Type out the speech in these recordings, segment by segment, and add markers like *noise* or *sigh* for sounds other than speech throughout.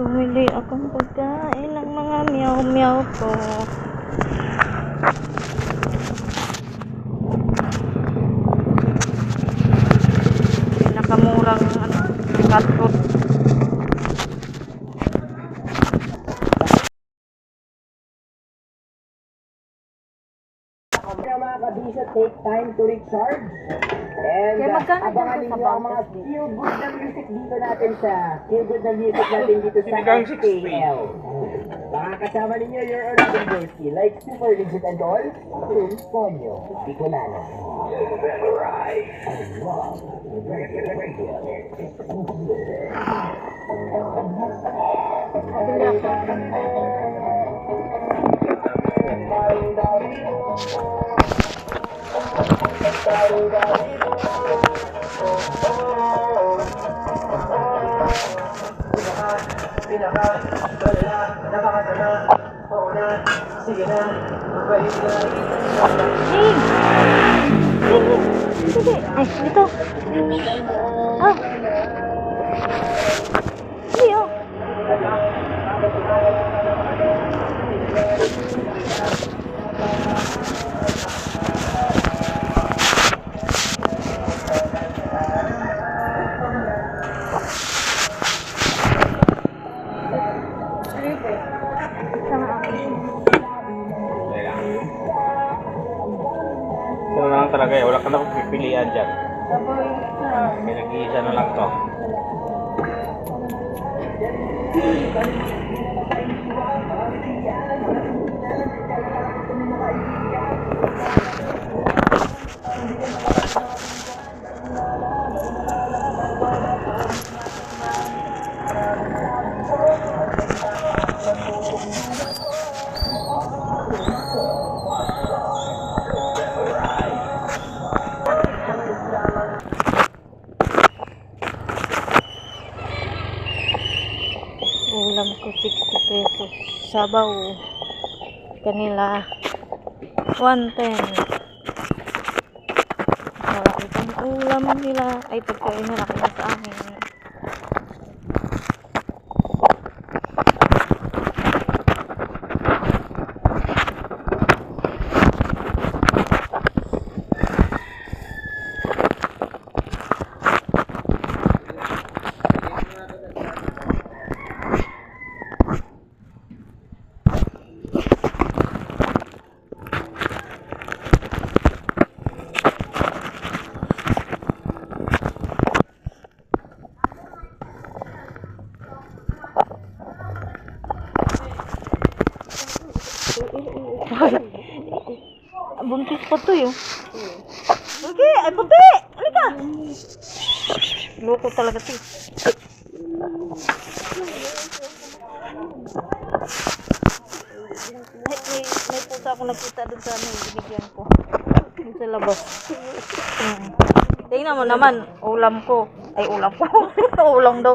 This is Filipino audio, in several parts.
Bumili akong pagkain ng mga meow-meow ko. Pinakamurang ano, cat food. Mga kabisa, take time to recharge. And Kaya uh, magkano abangan dito sa ninyo ang mga feel good na music dito natin sa feel good na music natin dito sa Sinigang FKL. Makakasama ninyo your Robin Burski like Super Legit and all, Room Ponyo, Bicolano. Sige, ay, dito. Ito na lang talaga eh. Wala ka na pagpipilian dyan. May nag-iisa na lang to. Ulam ko 60 pesos. Sabaw. Kanila 110. Wala itong ulam nila. Ay, pagkain nila kaya sa amin. *laughs* Buntis pa to yun. Okay, ay puti! Halika! Loko talaga to. eh. May, may, may pusa ako nakita dun sa ano, binigyan ko. Dun sa labas. Tingnan mo naman, ulam ko. Ay, ulam ko. *laughs* ulam daw.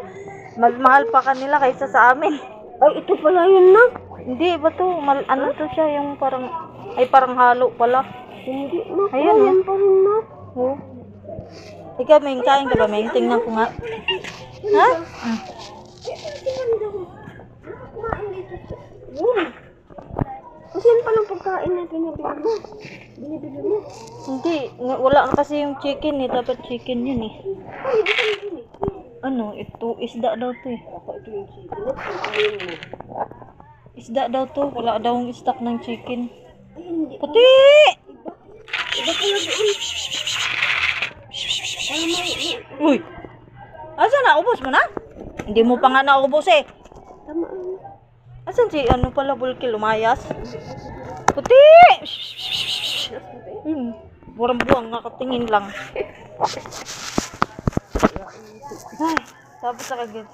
Mas mahal pa kanila kaysa sa amin. Ay, ito pala yun na. Hindi, ba to? Mal, ano to siya, yung parang, ay parang halo pala. Hindi, na. Ayan, yan pa rin na. Oh. Ikaw, may kain ka ba, may Tingnan ko nga. Ha? Hmm. Kasi yan palang pagkain na binibili mo. Binibili mo. Hindi, wala kasi yung chicken eh. Dapat chicken yun eh. Eh? Ano, ito, isda daw to eh. Ako ito yung chicken. Pagkain mo. Isda daw to. Wala daw yung stock ng chicken. Puti! Uy! Asa na? Ubos mo na? Hindi mo pa nga naubos eh. Tama. Asan si ano pala bulki lumayas? Puti! Hmm. Burang buwang nakatingin lang. *laughs* Ay, sabi sa kagit.